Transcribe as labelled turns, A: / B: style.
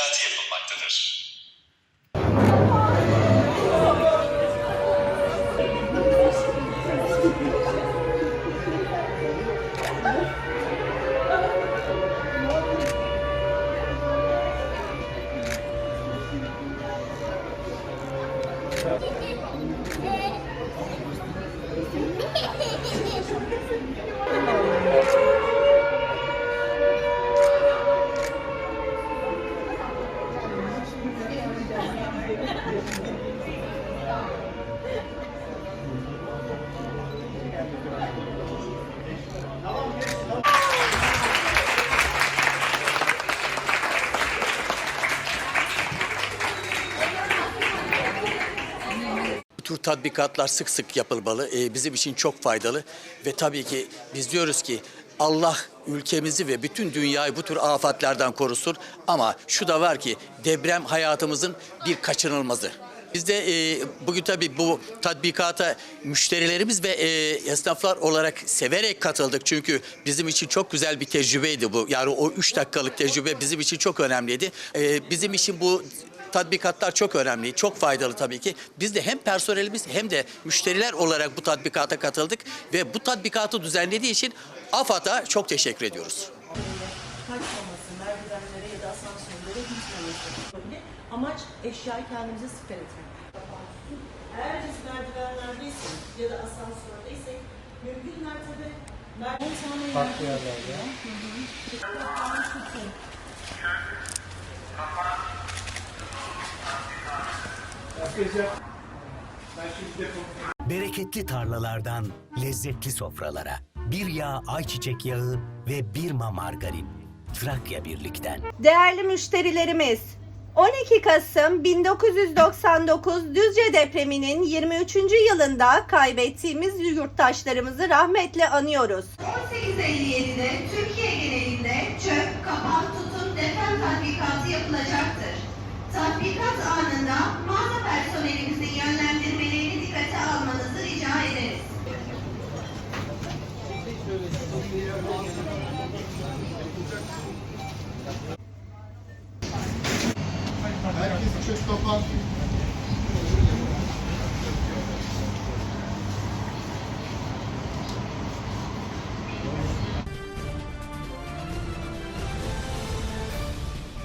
A: düzelti yapılmaktadır.
B: Bu tür tatbikatlar sık sık yapılmalı. Ee, bizim için çok faydalı ve tabii ki biz diyoruz ki Allah ülkemizi ve bütün dünyayı bu tür afatlardan korusun. Ama şu da var ki deprem hayatımızın bir kaçınılmazı. Biz de e, bugün tabii bu tatbikata müşterilerimiz ve e, esnaflar olarak severek katıldık. Çünkü bizim için çok güzel bir tecrübeydi bu. Yani o üç dakikalık tecrübe bizim için çok önemliydi. E, bizim için bu tatbikatlar çok önemli, çok faydalı tabii ki. Biz de hem personelimiz hem de müşteriler olarak bu tatbikata katıldık ve bu tatbikatı düzenlediği için AFAD'a çok teşekkür ediyoruz.
C: kaçmaması, merdivenlere ya da asansörlere gitmemesi. Olabilir. Amaç eşyayı kendimize siper etmek. Eğer biz merdivenlerdeysek ya da asansördeysek mümkün mertebe merdiven Farklı yerlerde.
D: Bereketli tarlalardan lezzetli sofralara. Bir yağ ayçiçek yağı ve bir ma margarin. Trakya Birlik'ten.
E: Değerli müşterilerimiz, 12 Kasım 1999 Düzce depreminin 23. yılında kaybettiğimiz yurttaşlarımızı rahmetle anıyoruz. 1857'de Türkiye genelinde çöp, kapan, tutun deprem tatbikatı yapılacaktır. Tatbikat anında
F: Herkes çöp kapan